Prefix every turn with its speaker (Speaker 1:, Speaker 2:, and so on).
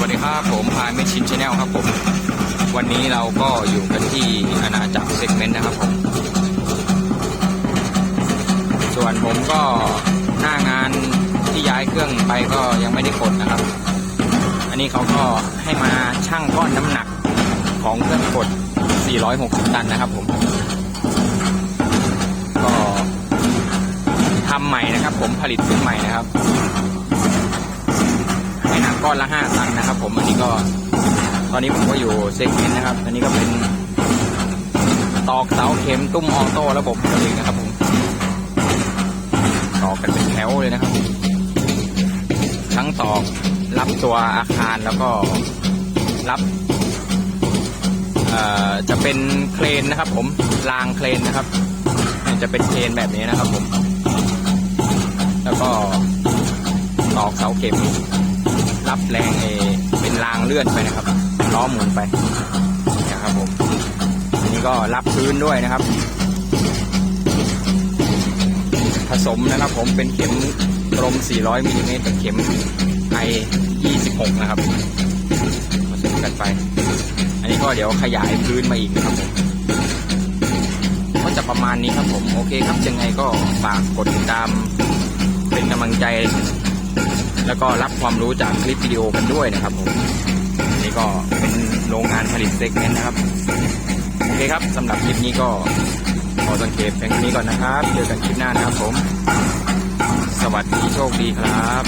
Speaker 1: วัสดีครับผมพายเมชินชาแนลครับผม วันนี้เราก็อยู่กันที่อาณาจักรเซกเมนต์นะครับผม ส่วนผมก็หน้างานที่ย้ายเครื่องไปก็ยังไม่ได้กดนะครับ อันนี้เขาก็ให้มาชั่งก้อนน้ำหนักของเครื่องกด 460 ตันนะครับผม ก็ทำใหม่นะครับผมผลิตขึ้นใหม่นะครับ ก้อนละห้าตันนะครับ ผมอันนี้ก็ ตอนนี้ผมก็อยู่เซกเมนต์นะครับ อันนี้ก็เป็น ตอกเสาเข็มตุ้มออโต้ระบบตัวเองนะครับ ผมตอกกันเป็นแถวเลยนะครับทั้งตอกรับตัวอาคารแล้วก็รับจะเป็นเครนนะครับ ผมรางเครนนะครับ จะเป็นเครนแบบนี้นะครับผม แล้วก็ตอกเสาเข็ม รับแรงเอเป็นรางเลื่อนไปนะครับล้อหมุนไปนี่ยครับผมอันนี้ก็รับพื้นด้วยนะครับ ผสมนะครับผมเป็นเข็มกลม 400มิลลิเมตรกับเข็มไอ26 นะครับผสมกันไป อันนี้ก็เดี๋ยวขยายพื้นมาอีกนะครับผมก็จะประมาณนี้ครับผม โอเคครับยังไงก็ฝากกดติดตามเป็นกำลังใจ แล้วก็รับความรู้จากคลิปวิดีโอกันด้วยนะครับผมนี่ก็เป็นโรงงานผลิตเซกเมนต์นะครับ โอเคครับสำหรับคลิปนี้ก็ขอสังเกตเพียงเท่านี้ก่อนนะครับ เจอกันคลิปหน้านะครับผม สวัสดีโชคดีครับ